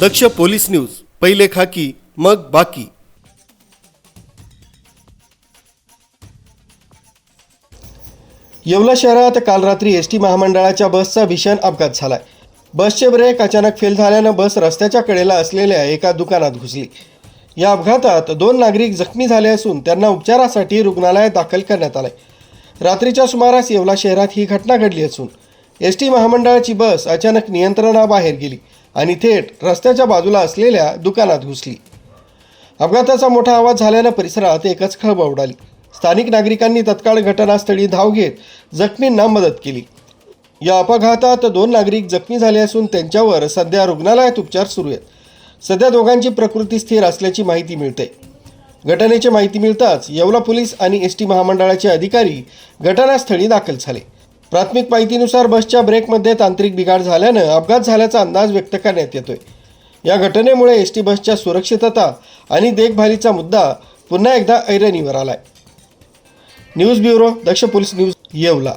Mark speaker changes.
Speaker 1: दक्ष police news पहिले खाकी मग बाकी. येवला शहरात काल रात्री एस टी महामंडळाच्या बसचा भीषण अपघात झालाय. बसचे ब्रेक अचानक फेल झाल्यानं बस रस्त्याच्या कडेला असलेल्या एका दुकानात घुसली. या अपघातात दोन नागरिक जखमी झाले असून त्यांना उपचारासाठी रुग्णालयात दाखल करण्यात आलंय. रात्रीच्या सुमारास येवला शहरात ही घटना घडली असून एस टी महामंडळाची बस अचानक नियंत्रणाबाहेर गेली. आणि थेट रस्त्याच्या बाजूला असलेल्या दुकानात घुसली. अपघाताचा मोठा आवाज झाल्यानं परिसरात एकच खळबळ उडाली. स्थानिक नागरिकांनी तत्काळ घटनास्थळी धाव घेत जखमींना मदत केली. या अपघातात दोन नागरिक जखमी झाले असून त्यांच्यावर सध्या रुग्णालयात उपचार सुरू आहेत. सध्या दोघांची प्रकृती स्थिर असल्याची माहिती मिळते. घटनेची माहिती मिळताच येवला पोलीस आणि एस टी महामंडळाचे अधिकारी घटनास्थळी दाखल झाले. प्राथमिक माहितीनुसार बसच्या ब्रेकमध्ये तांत्रिक बिघाड झाल्यानं अपघात झाल्याचा अंदाज व्यक्त करण्यात येतोय. या घटनेमुळे एस टी बसच्या सुरक्षितता आणि देखभालीचा मुद्दा पुन्हा एकदा ऐरणीवर आलाय. News bureau Daksh police news Yeola.